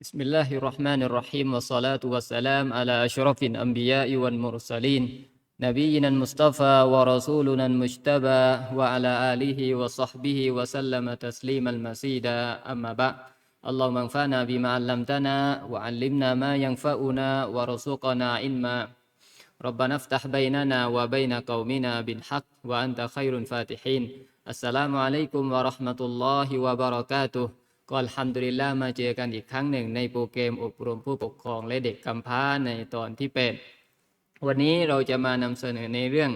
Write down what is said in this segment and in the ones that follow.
بسم الله الرحمن الرحيم والصلاة والسلام على أشرف الأنبياء والمرسلين نبينا المصطفى ورسولنا المجتبى وعلى آله وصحبه وسلم تسليما مزيدا أما بعد اللهم انفعنا بما علمتنا وعلمنا ما ينفعنا وارزقنا علما ربنا افتح بيننا وبين قومنا بالحق وأنت خير الفاتحين السلام عليكم ورحمة الله وبركاته ก็อัลฮัมดุลิลลาห์มาเจอกันอีกครั้งหนึ่ง ในโปรแกรมอบรมผู้ปกครองและเด็กกำพร้าในตอนที่เป็นวันนี้เราจะมานำเสนอในเรื่อง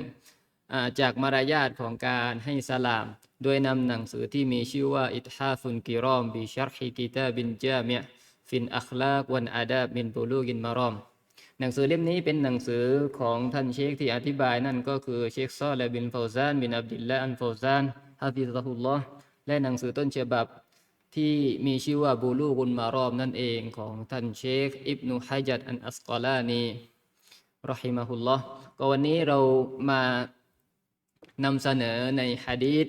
อาจากมารยาทของการให้สลาม โดยนำหนังสือที่มีชื่อว่าอิทฮาฟุนกิรอมบิชัรฮิกิตาบินจามิยฟินอัคลากวันอาดาบินบูลูกินมารอมหนังสือเล่มนี้เป็นหนังสือของท่านเชคที่อธิบายนั่นก็คือเชคซอลและบินฟาวซานบินอับดิลละอันฟาวซานฮะฟิซะฮุลลอฮ์และหนังสือต้นฉบับ ที่มีชื่อว่าบูลูกุลมารอมนั่นเองของท่านเชคอิบนุฮะจัดอันอัสกอลานีรอฮิมะฮุลลอฮ์ก็วันนี้เรามานำเสนอในฮะดีษ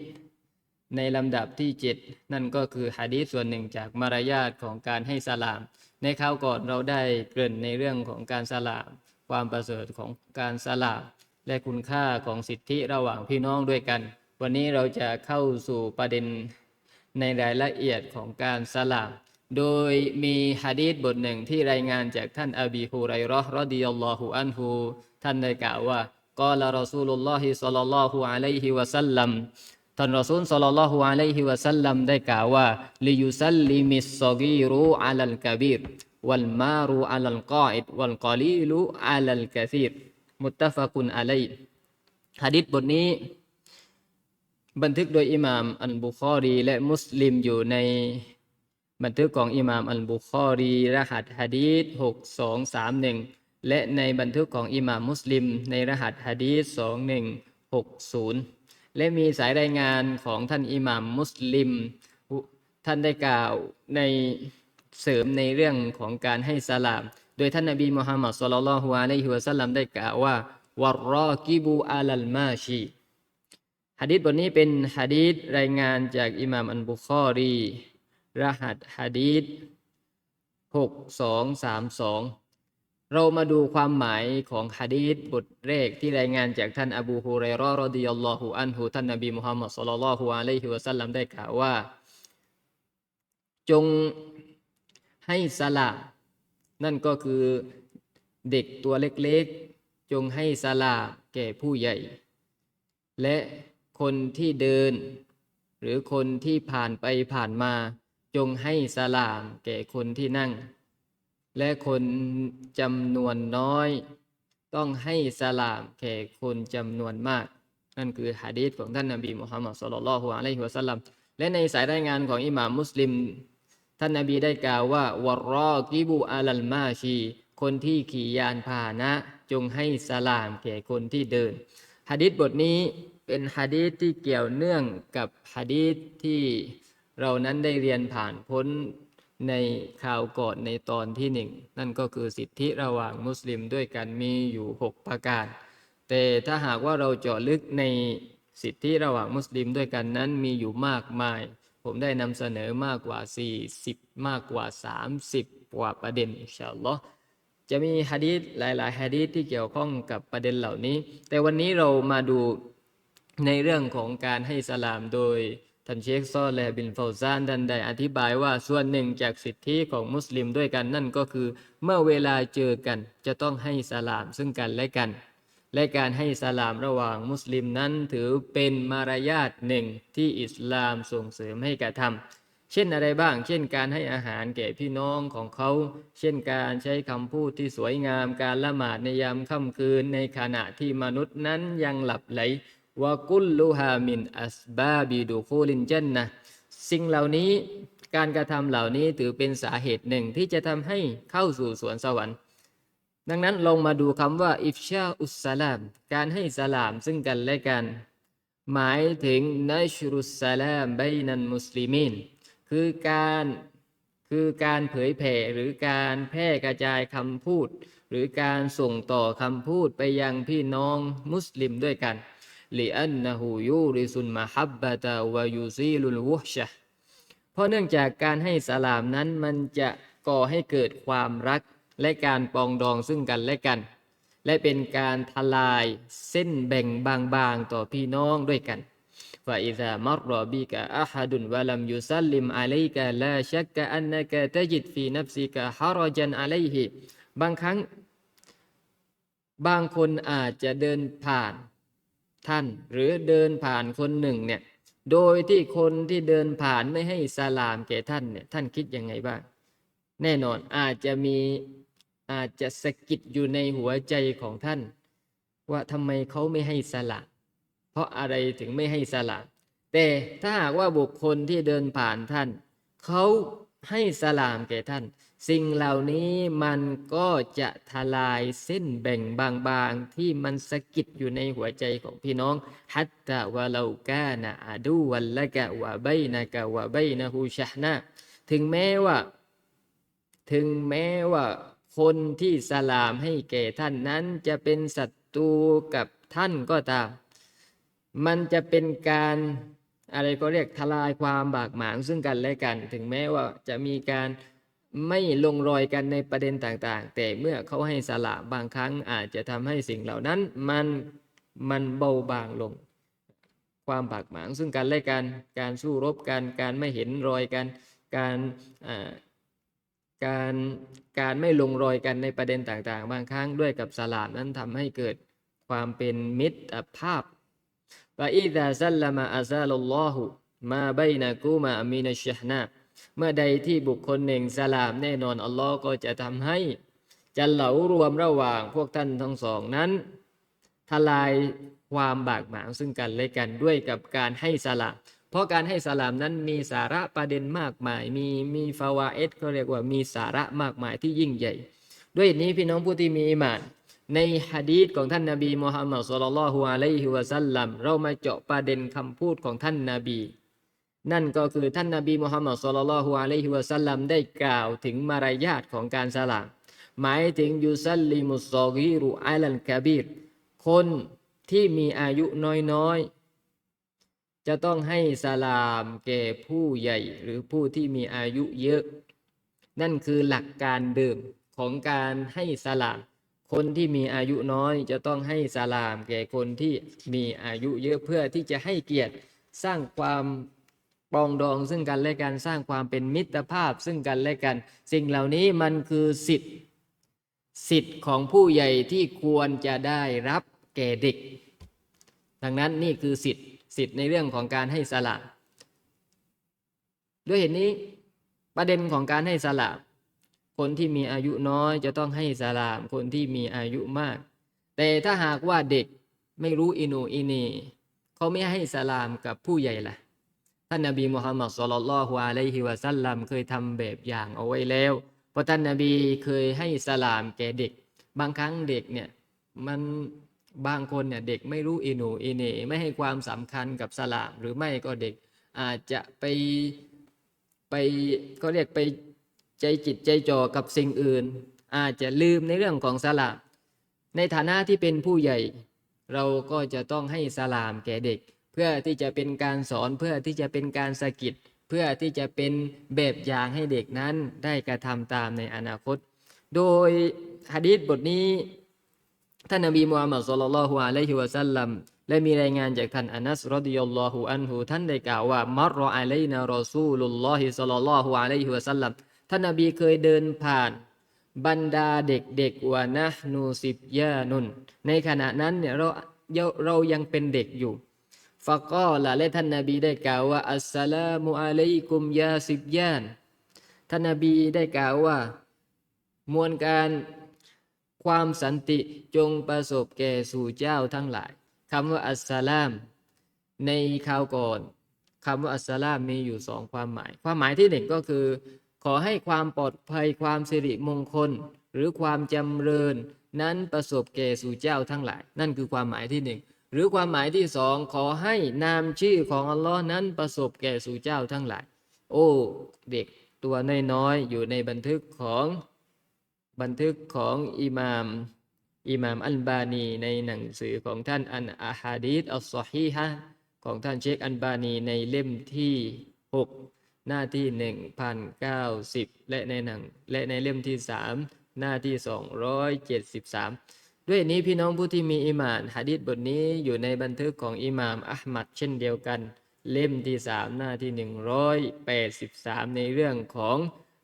ในลำดับที่ 7 นั่นก็คือฮะดีษส่วนหนึ่งจากมารยาทของการให้สลาม ในคราวก่อนเราได้เกริ่นในเรื่องของการสลาม ความประเสริฐของการสลาม และคุณค่าของสิทธิระหว่างพี่น้องด้วยกัน วันนี้เราจะเข้าสู่ประเด็น ในรายละเอียดของการสลามโดยมีฮะดีษบทหนึ่งที่รายงานจากท่านอบีฮุไรราะห์รอดิยัลลอฮุอันฮูท่านได้กล่าวว่ากอลารอซูลุลลอฮิศ็อลลัลลอฮุอะลัยฮิวะซัลลัมท่านรอซูลศ็อลลัลลอฮุอะลัยฮิวะซัลลัมได้กล่าวว่าลิยุซัลลิมิสซอกีรุอะลัลกบีรวัลมารุอะลัลกออิดวัลกอลีลุอะลัลกะซีรมุตตะฟะกุนอะลัยฮะดีษบทนี้ บันทึกโดยอิหม่ามอัลบุคอรี และมุสลิมอยู่ในบันทึกของอิหม่ามอัลบุคอรี รหัสฮะดีษ6231 และในบันทึกของอิหม่ามมุสลิม ในรหัสฮะดีษ2160 และมีสายรายงานของท่านอิหม่ามมุสลิม ท่านได้กล่าวในเสริมในเรื่องของการให้สลาม โดยท่านนบีมุฮัมมัดศ็อลลัลลอฮุอะลัยฮิวะซัลลัมได้กล่าวว่า วรรอกิบูอาลัลมาชี ฮะดีษบทนี้เป็นฮะดีษรายงานจากอิหม่ามอันบุคอรี รหัสฮะดีษ6232เรามาดูความหมายของฮะดีษบทแรกที่รายงานจากท่านอบูฮุไรเราะห์รอดิยัลลอฮุอันฮุท่านนบีมุฮัมมัดศ็อลลัลอฮุอะลัยฮิวะซัลลัมได้กล่าวว่า จงให้สละนั่นก็คือเด็กตัวเล็กๆ จงให้สละแก่ผู้ใหญ่ และ คนที่เดิน หรือคนที่ผ่านไปผ่านมา จงให้สลามแก่คนที่นั่ง และคนจำนวนน้อย ต้องให้สลามแก่คนจำนวนมาก นั่นคือฮะดีษของท่านนบีมุฮัมมัดสุลลัลฮุอะลัยฮิวะสัลลัมและในสายรายงานของอิหม่ามมุสลิม ท่านนบีได้กล่าวว่าวรรอกิบูอาลัลมาชี คนที่ขี่ยานพาหนะ จงให้สลามแก่คนที่เดินฮะดีษบทนี้ เป็นฮะดีษที่เกี่ยวเนื่องกับฮะดีษที่เรานั้นได้เรียนผ่านพ้นในข่าวก่อนในตอนที่หนึ่งนั่นก็คือสิทธิระหว่างมุสลิมด้วยกันมีอยู่ 6 ประการ แต่ถ้าหากว่าเราเจาะลึกในสิทธิระหว่างมุสลิมด้วยกันนั้นมีอยู่มากมาย ผมได้นำเสนอมากกว่า 40 มากกว่า 30 กว่าประเด็นอินชาอัลลอฮ์จะมีฮะดีษหลาย ๆฮะดีษที่เกี่ยวข้องกับประเด็นเหล่านี้ แต่วันนี้เรามาดู ในเรื่องของการให้สลามโดยท่านเชคซอและบินฟาซานดันได้อธิบายว่าส่วนหนึ่งจากสิทธิของมุสลิมด้วยกันนั่นก็คือ เมื่อเวลาเจอกันจะต้องให้สลามซึ่งกันและกัน และการให้สลามระหว่างมุสลิมนั้นถือเป็นมารยาทหนึ่งที่อิสลามส่งเสริมให้กระทำเช่นอะไรบ้าง เช่น การให้อาหารแก่พี่น้องของเขา เช่นการใช้คำพูดที่สวยงามการละหมาดในยามค่ำคืนในขณะที่มนุษย์นั้นยังหลับไหล วะกุลลูฮามินอัสบาบิดูคูลินเจนนะสิ่งเหล่านี้การกระทำเหล่านี้ถือเป็นสาเหตุหนึ่งที่จะทำให้เข้าสู่สวนสวรรค์ ดังนั้นลงมาดูคำว่าอิฟชาอุสสลาม การให้สลามซึ่งกันและกัน หมายถึงนัชรุสสลามบนันมุสลิมินคือการคือการเผยแผ่หรือการแพร่กระจายคำพูด หรือการส่งต่อคำพูดไปยังพี่น้องมุสลิมด้วยกัน ลิอันนะฮูยูริซุนมะฮับบะตะวะยูซีลุลวุชชะเพราะเนื่องจากการให้สลามนั้นมันจะ ก่อให้เกิดความรักและการปรองดองซึ่งกันและกัน และเป็นการทลายเส้นแบ่งบางๆต่อพี่น้องด้วยกัน فإذا مر بك أحد ولم يسلم عليك لا شك أنك تجد في نفسك حرجا عليه บางครั้ง บางคนอาจจะเดินผ่าน ท่าน หรือเดินผ่านคนหนึ่งเนี่ย โดยที่คนที่เดินผ่านไม่ให้สลามแก่ท่านเนี่ยท่านคิดยังไงบ้าง แน่นอนอาจจะมีอาจจะสะกิดอยู่ในหัวใจของท่าน ว่าทำไมเขาไม่ให้สลามเพราะอะไรถึงไม่ให้สลามแต่ถ้าหากว่าบุคคลที่เดินผ่านท่านเขา ให้สลามแก่ท่าน สิ่งเหล่านี้มันก็จะทลายเส้นแบ่งบางๆ ที่มันสะกิดอยู่ในหัวใจของพี่น้องฮัตตะวะเรากานะอาดูวัลละกะวะใบนะกะวะใบนะฮูชะนะถึงแม้ว่า ถึงแม้ว่าคนที่สลามให้แก่ท่านนั้นจะเป็นศัตรูกับท่านก็ตาม มันจะเป็นการ อะไรก็เรียกทลายความบากหมางซึ่งกันและกัน ถึงแม้ว่าจะมีการไม่ลงรอยกันในประเด็นต่างๆ แต่เมื่อเขาให้สละบางครั้งอาจจะทำให้สิ่งเหล่านั้นมันมันเบาบางลง ความบากหมางซึ่งกันและกัน การสู้รบกัน การไม่เห็นรอยกัน การการการไม่ลงรอยกันในประเด็นต่างๆ บางครั้งด้วยกับสลามนั้นทำให้เกิดความเป็นมิตรภาพ فإذا سلم أزال الله ما بينكما من الشحناء เมื่อใดที่บุคคลหนึ่งสลามแน่นอนอัลลอฮ์ก็จะทำให้จะเหลารวมระหว่างพวกท่านทั้งสองนั้น ทลายความบากหมางซึ่งกันและกันด้วยกับการให้สลาม เพราะการให้สลามนั้นมีสาระประเด็นมากมาย มีมีฟาวาเอสเขาเรียกว่ามีสาระมากมายที่ยิ่งใหญ่ ด้วยเหตุนี้พี่น้องผู้ที่มีอิมาน ในฮะดีษของท่านนาบีมุฮัมมัดสุลลัลฮุอะลัยฮิวะสัลลัมเรามาเจาะประเด็นคำพูดของท่านนาบี นั่นก็คือท่านนาบีมุฮัมมัดสุลลัลฮุอะลัยฮิวะสัลลัมได้กล่าวถึงมารยาทของการสลามหมายถึงยุซัลลิมุสซอกีรุอัลันกะบีรคนที่มีอายุน้อยๆ จะต้องให้สลามแก่ผู้ใหญ่หรือผู้ที่มีอายุเยอะ นั่นคือหลักการเดิมของการให้สลาม คนที่มีอายุน้อยจะต้องให้สลาม แก่คนที่มีอายุเยอะเพื่อที่จะให้เกียรติสร้างความปรองดองซึ่งกันและกันสร้างความเป็นมิตรภาพซึ่งกันและกัน สิ่งเหล่านี้มันคือสิทธิ์สิทธิ์ของผู้ใหญ่ที่ควรจะได้รับแก่เด็ก ดังนั้นนี่คือสิทธิ์สิทธิ์ในเรื่องของการให้สลามด้วยเหตุนี้ประเด็นของการให้สลาม คนที่มีอายุน้อยจะต้องให้สลามคนที่มีอายุมาก แต่ถ้าหากว่าเด็กไม่รู้อินูอินีเขาไม่ให้สลามกับผู้ใหญ่ล่ะท่านนบีมุฮัมมัดสุลลัลลอฮุอะลัยฮิวะสัลลัมเคยทำแบบอย่างเอาไว้แล้ว เพราะท่านนบีเคยให้สลามแก่เด็ก บางครั้งเด็กเนี่ยมันบางคนเนี่ยเด็กไม่รู้อินูอินีไม่ให้ความสำคัญกับสลามหรือไม่ก็เด็กอาจจะไปไปก็เรียกไป ใจจิตใจจ่อกับสิ่งอื่น อาจจะลืมในเรื่องของสลามในฐานะที่เป็นผู้ใหญ่ เราก็จะต้องให้สลามแก่เด็ก เพื่อที่จะเป็นการสอนเพื่อที่จะเป็นการสะกิดเพื่อที่จะเป็นแบบอย่างให้เด็กนั้นได้กระทำตามในอนาคต โดยฮะดีษบทนี้ท่านนบีมูฮัมมัดสุลลัลฮุอะลัยฮิวะสัลลัมและมีรายงานจากท่านอานัสรดิยัลลอฮุอันฮูท่านได้กล่าวว่ามัรรออะลัยนารอซูลุลลอฮิศ็อลลัลลอฮุอะลัยฮิวะสัลลัม ท่านนบีเคยเดินผ่าน บรรดาเด็กๆวะนะนูสิบยานุนในขณะนั้นเนี่ยเราเรายังเป็นเด็กอยู่ฟะกอละและท่านนบีได้กล่าวว่าอัสสลามุอะลัยกุมยาสิบยานท่านนบีได้กล่าวว่า มวลการความสันติจงประสบแก่สู่เจ้าทั้งหลายคำว่าอัสสลาม ในคราวก่อนคำว่าอัสสลามมีอยู่สองความหมาย ความหมายที่หนึ่งก็คือ ขอให้ความปลอดภัยความสิริมงคล หรือความจำเริญ นั้นประสบแก่สู่เจ้าทั้งหลาย นั่นคือความหมายที่หนึ่งหรือความหมายที่สองขอให้นามชื่อของอัลลอฮ์นั้นประสบแก่สู่เจ้าทั้งหลาย โอ้เด็กตัวน้อยๆอยู่ในบันทึกของบันทึกของอิหม่ามอิหม่ามอัลบานีในหนังสือของท่านอันอาฮาดีษอัลซอฮีฮะของท่านเชคอัลบานีในเล่มที่ 6 หน้าที่1090และในหนังและในเล่มที่3หน้าที่273ด้วยนี้พี่น้องผู้ที่มีอิมานหะดีษบทนี้อยู่ในบันทึกของอิหม่ามอัลมัดเช่นเดียวกัน เล่มที่3หน้าที่183ในเรื่องของ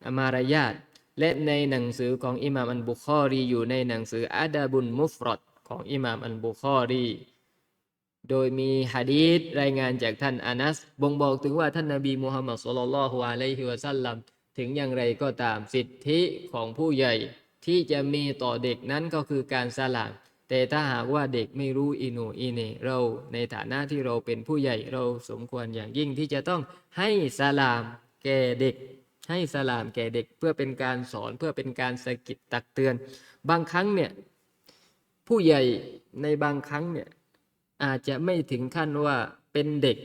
อามารยาตและในหนังสือของอิหม่ามอันบุคอรีอยู่ในหนังสืออาดาบุนมุฟรอดของอิหม่ามอันบุคอรี โดยมีฮะดีษรายงานจากท่านอานัสบ่งบอกถึงว่าท่านนบีมูฮัมมัดสุลลัลฮุอะลัยฮิวะสัลลัมถึงอย่างไรก็ตามสิทธิของผู้ใหญ่ ที่จะมีต่อเด็กนั้นก็คือการสลามแต่ถ้าหากว่าเด็กไม่รู้อินูอิเนเราในฐานะที่เราเป็นผู้ใหญ่เราสมควรอย่างยิ่งที่จะต้องให้สลามแก่เด็ก ให้สลามแก่เด็กเพื่อเป็นการสอนเพื่อเป็นการสะกิดตักเตือน บางครั้งเนี่ยผู้ใหญ่ในบางครั้งเนี่ย อาจจะไม่ถึงขั้นว่าเป็นเด็ก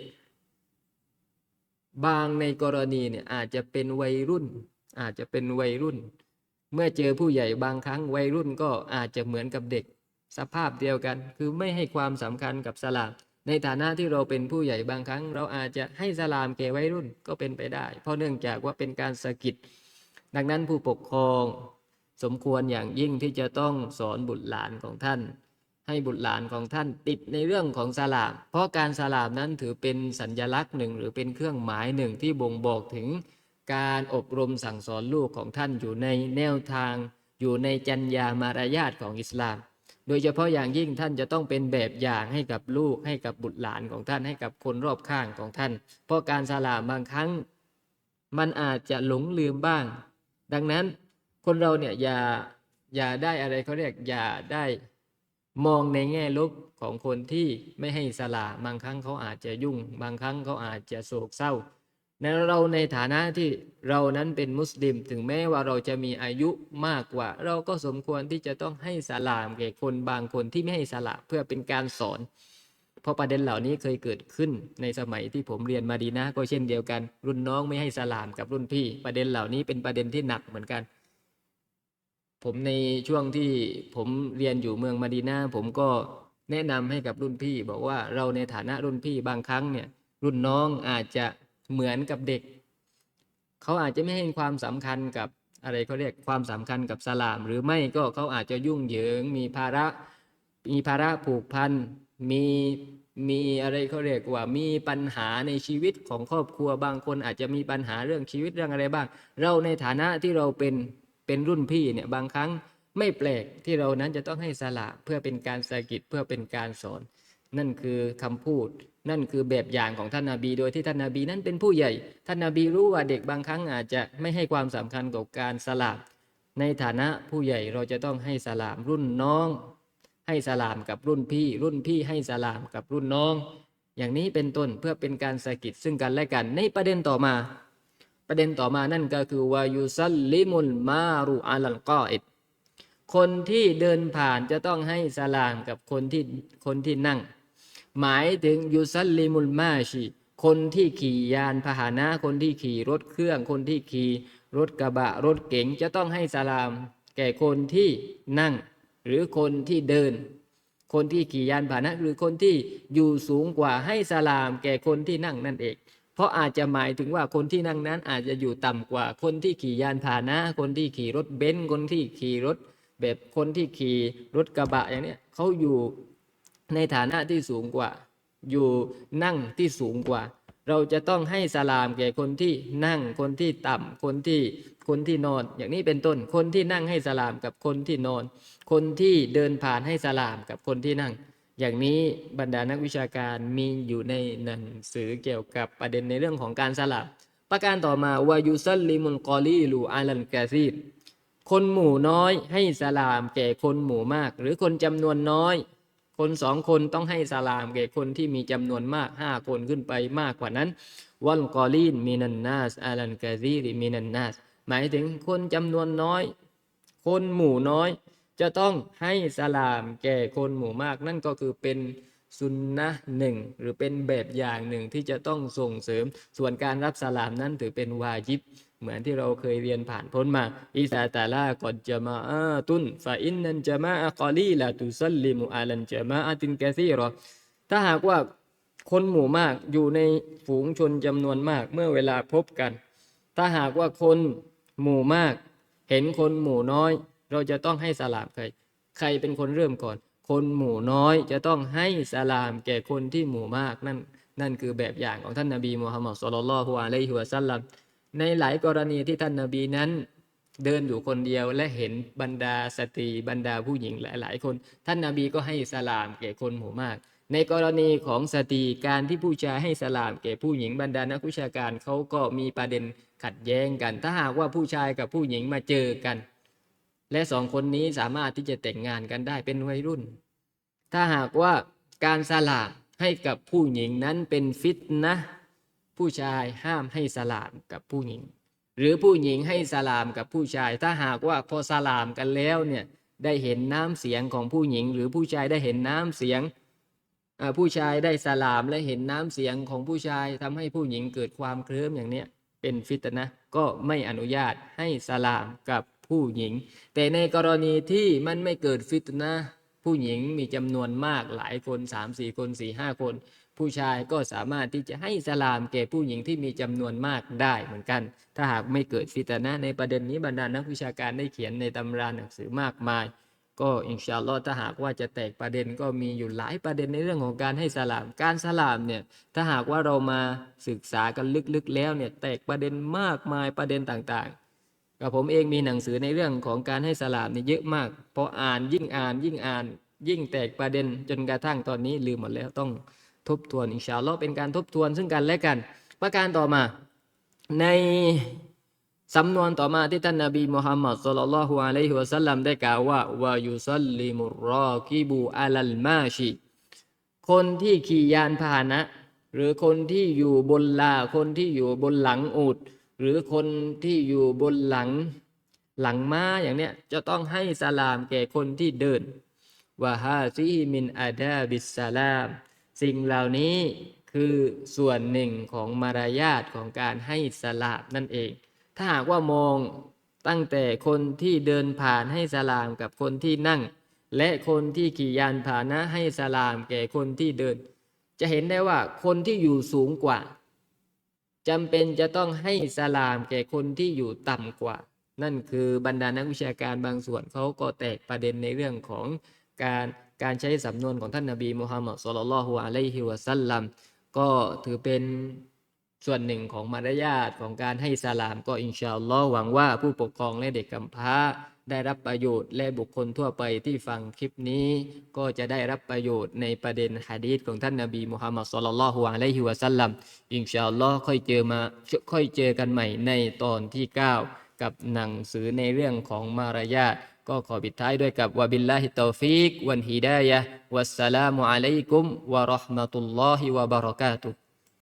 บางในกรณีเนี่ยอาจจะเป็นวัยรุ่น อาจจะเป็นวัยรุ่น เมื่อเจอผู้ใหญ่บางครั้งวัยรุ่นก็อาจจะเหมือนกับเด็ก สภาพเดียวกัน คือไม่ให้ความสำคัญกับสลามในฐานะที่เราเป็นผู้ใหญ่บางครั้ง เราอาจจะให้สลามแก่วัยรุ่นก็เป็นไปได้ เพราะเนื่องจากว่าเป็นการสะกิดดังนั้นผู้ปกครองสมควรอย่างยิ่งที่จะต้องสอนบุตรหลานของท่าน ให้บุตรหลานของท่านติดในเรื่องของสลาม เพราะการสลามนั้นถือเป็นสัญญลักษณ์หนึ่ง หรือเป็นเครื่องหมายหนึ่งที่บ่งบอกถึงการอบรมสั่งสอนลูกของท่านอยู่ในแนวทาง อยู่ในจรรยามารยาทของอิสลาม โดยเฉพาะอย่างยิ่งท่านจะต้องเป็นแบบอย่างให้กับลูกให้กับบุตรหลานของท่านให้กับคนรอบข้างของท่าน เพราะการสลามบางครั้ง มันอาจจะหลงลืมบ้าง ดังนั้นคนเราเนี่ยอย่าอย่าได้อะไรเขาเรียกอย่าได้ มองในแง่ลบของคนที่ไม่ให้สลาบางครั้งเขาอาจจะยุ่ง บางครั้งเขาอาจจะโศกเศร้าในเราในฐานะที่เรานั้นเป็นมุสลิม ถึงแม้ว่าเราจะมีอายุมากกว่า เราก็สมควรที่จะต้องให้สลามแก่คนบางคนที่ไม่ให้สลาเพื่อเป็นการสอน เพราะประเด็นเหล่านี้เคยเกิดขึ้นในสมัยที่ผมเรียนมาดีนะก็เช่นเดียวกัน รุ่นน้องไม่ให้สลามกับรุ่นพี่ ประเด็นเหล่านี้เป็นประเด็นที่หนักเหมือนกัน ผมในช่วงที่ผมเรียนอยู่เมืองมาดีนาผมก็แนะนำให้กับรุ่นพี่ บอกว่าเราในฐานะรุ่นพี่บางครั้งเนี่ย รุ่นน้องอาจจะเหมือนกับเด็ก เขาอาจจะไม่ให้ความสำคัญกับอะไรเขาเรียกความสำคัญกับสลาม หรือไม่ก็เขาอาจจะยุ่งเหยิง มีภาระมีภาระผูกพันมีมีอะไรเขาเรียกว่ามีปัญหาในชีวิตของครอบครัวบางคนอาจจะมีปัญหาเรื่องชีวิตเรื่องอะไรบ้าง เราในฐานะที่เราเป็น เป็นรุ่นพี่เนี่ยบางครั้งไม่แปลกที่เรานั้นจะต้องให้สละเพื่อเป็นการสะกิดเพื่อเป็นการสอน นั่นคือคำพูด นั่นคือแบบอย่างของท่านนาบี โดยที่ท่านนาบีนั้นเป็นผู้ใหญ่ ท่านนาบีรู้ว่าเด็กบางครั้งอาจจะไม่ให้ความสำคัญกับการสลามในฐานะผู้ใหญ่เราจะต้องให้สลามรุ่นน้อง ให้สลามกับรุ่นพี่ รุ่นพี่ให้สลามกับรุ่นน้อง อย่างนี้เป็นต้นเพื่อเป็นการสะกิดซึ่งกันและกันในประเด็นต่อมา ประเด็นต่อมานั่นก็คือวายุซัลลิมุลมารุอาลัลกออิดคนที่เดินผ่านจะต้องให้สลามกับคนที่คนที่นั่ง หมายถึงยุซัลลิมุลมาชีคนที่ขี่ยานพาหนะคนที่ขี่รถเครื่อง คนที่ขี่รถกระบะรถเก๋งจะต้องให้สลาม แก่คนที่นั่ง หรือคนที่เดิน คนที่ขี่ยานพาหนะหรือคนที่อยู่สูงกว่าให้สลาม แก่คนที่นั่งนั่นเอง เพราะอาจจะหมายถึงว่าคนที่นั่งนั้นอาจจะอยู่ต่ำกว่า คนที่ขี่ยานพาหนะ คนที่ขี่รถเบนซ์คนที่ขี่รถ แบบคนที่ขี่รถกระบะอย่างเนี้ยเขาอยู่ในฐานะที่สูงกว่า อยู่นั่งที่สูงกว่า เราจะต้องให้สลามแก่คนที่นั่งคนที่ต่ำคนที่คนที่นอน อย่างนี้เป็นต้นคนที่นั่งให้สลามกับคนที่นอน คนที่เดินผ่านให้สลามกับคนที่นั่ง อย่างนี้บรรดานักวิชาการมีอยู่ในหนังสือเกี่ยวกับประเด็นในเรื่องของการสลามประการต่อมาวายุซัลลิมุลกอลีลูอาลันกาซีรคนหมู่น้อยให้สลามแก่คนหมู่มาก หรือคนจำนวนน้อย คนสองคนต้องให้สลามแก่คนที่มีจำนวนมากห้าคนขึ้นไปมากกว่านั้นวัลกอลีนมินันนาสอาลันกาซีริมินันนาสหมายถึงคนจำนวนน้อย คนหมู่น้อย จะต้องให้สลามแก่คนหมู่มาก นั่นก็คือเป็นสุนนะหนึ่งหรือเป็นแบบอย่างหนึ่งที่จะต้องส่งเสริม ส่วนการรับสลามนั้นถือเป็นวาจิบ เหมือนที่เราเคยเรียนผ่านพ้นมาอิสาตาลากอดจะมาอาตุนฟาอินนันจะมาอักอลีลาตุซัลลิมุอาลันจะมาอาตินกซีรอถ้าหากว่าคนหมู่มากอยู่ในฝูงชนจำนวนมากเมื่อเวลาพบกัน ถ้าหากว่าคนหมู่มาก เห็นคนหมู่น้อย เราจะต้องให้สลามใคร ใครเป็นคนเริ่มก่อน คนหมู่น้อยจะต้องให้สลามแก่คนที่หมู่มากนั่นนั่นคือแบบอย่างของท่านนบีมูฮัมมัดสุลลัลฮุอะลัยฮิวะซัลลัมในหลายกรณีที่ท่านนบีนั้นเดินอยู่คนเดียวและเห็นบรรดาสตรีบรรดาผู้หญิงหลาย ๆ คน ท่านนาบีก็ให้สลามแก่คนหมู่มาก ในกรณีของสตรีการที่ผู้ชายให้สลามแก่ผู้หญิงบรรดานักวิชาการเขาก็มีประเด็นขัดแย้งกัน ถ้าหากว่าผู้ชายกับผู้หญิงมาเจอกัน และสองคนนี้สามารถที่จะแต่งงานกันได้เป็นวัยรุ่น ถ้าหากว่าการสลามให้กับผู้หญิงนั้นเป็นฟิตนะ ผู้ชายห้ามให้สลามกับผู้หญิง หรือผู้หญิงให้สลามกับผู้ชาย ถ้าหากว่าพอสลามกันแล้วเนี่ยได้เห็นน้ำเสียงของผู้หญิง หรือผู้ชายได้เห็นน้ำเสียงผู้ชายได้สลามและเห็นน้ำเสียงของผู้ชายทำให้ผู้หญิงเกิดความเคลิ้มอย่างเนี้ยเป็นฟิตนะก็ไม่อนุญาตให้สลามกับ ผู้หญิง แต่ในกรณีที่มันไม่เกิดฟิตนะผู้หญิงมีจำนวนมากหลายคน3 4คน4 5คน ผู้ชายก็สามารถที่จะให้สลามแก่ผู้หญิงที่มีจำนวนมากได้เหมือนกัน ถ้าหากไม่เกิดฟิตนะในประเด็นนี้บรรดานักวิชาการได้เขียนในตำราหนังสือมากมาย ก็อินชาอัลลอฮ์ถ้าหากว่าจะแตกประเด็นก็มีอยู่หลายประเด็นในเรื่องของการให้สลาม การสลามเนี่ยถ้าหากว่าเรามาศึกษากันลึกๆแล้วเนี่ยแตกประเด็นมากมายประเด็นต่างๆ กับผมเองมีหนังสือในเรื่องของการให้สลามนี่เยอะมากพออ่านยิ่งอ่านยิ่งอ่าน ยิ่งแตกประเด็นจนกระทั่งตอนนี้ลืมหมดแล้วต้องทบทวนอินชาอัลลอฮ์เป็นการทบทวนซึ่งกันและกัน ประการต่อมาในสำนวนต่อมาที่ท่านนบีมุฮัมมัดสุลลัลลอฮุอะลัยฮิวะสัลลัมได้กล่าวว่าวายุซัลลิมุรอกิบูอัลัลมาชิคนที่ขี่ยานพาหนะ หรือคนที่อยู่บนลาคนที่อยู่บนหลังอูด หรือคนที่อยู่บนหลังหลังม้าอย่างเนี้ยจะต้องให้สลามแก่คนที่เดินวะฮาซีมินอาดาบิสลาม สิ่งเหล่านี้คือส่วนหนึ่งของมารยาทของการให้สลามนั่นเอง ถ้าหากว่ามองตั้งแต่คนที่เดินผ่านให้สลามกับคนที่นั่ง และคนที่ขี่ยานพาหนะให้สลามแก่คนที่เดิน จะเห็นได้ว่าคนที่อยู่สูงกว่า จำเป็นจะต้องให้สลามแก่คนที่อยู่ต่ำกว่า นั่นคือบรรดานักวิชาการบางส่วนเขาก็แตกประเด็นในเรื่องของการการใช้สำนวนของท่านนบีมูฮัมมัดสุลลัลฮุอะลัยฮิวะซัลลัมก็ถือเป็น ส่วนหนึ่งของมารยาทของการให้สลามก็อินชาอัลลอฮ์หวังว่าผู้ปกครองและเด็กกำพร้า ได้รับประโยชน์และบุคคลทั่วไปที่ฟังคลิปนี้ ก็จะได้รับประโยชน์ในประเด็นฮะดีษของท่านนบีมุฮัมมัดสุลลัลอฮุอะลัยฮิวะสัลลัมอินชาอัลลอฮ์ค่อยเจอมาค่อยเจอกันใหม่ในตอนที่ 9 กับหนังสือในเรื่องของมารยาทก็ขอปิดท้ายด้วยกับวะบิลลาฮิตตอฟิกวันฮิดายะวัสสลามุอะลัยกุมวะราะห์มะตุลลอฮิวะบะเราะกาตุฮ์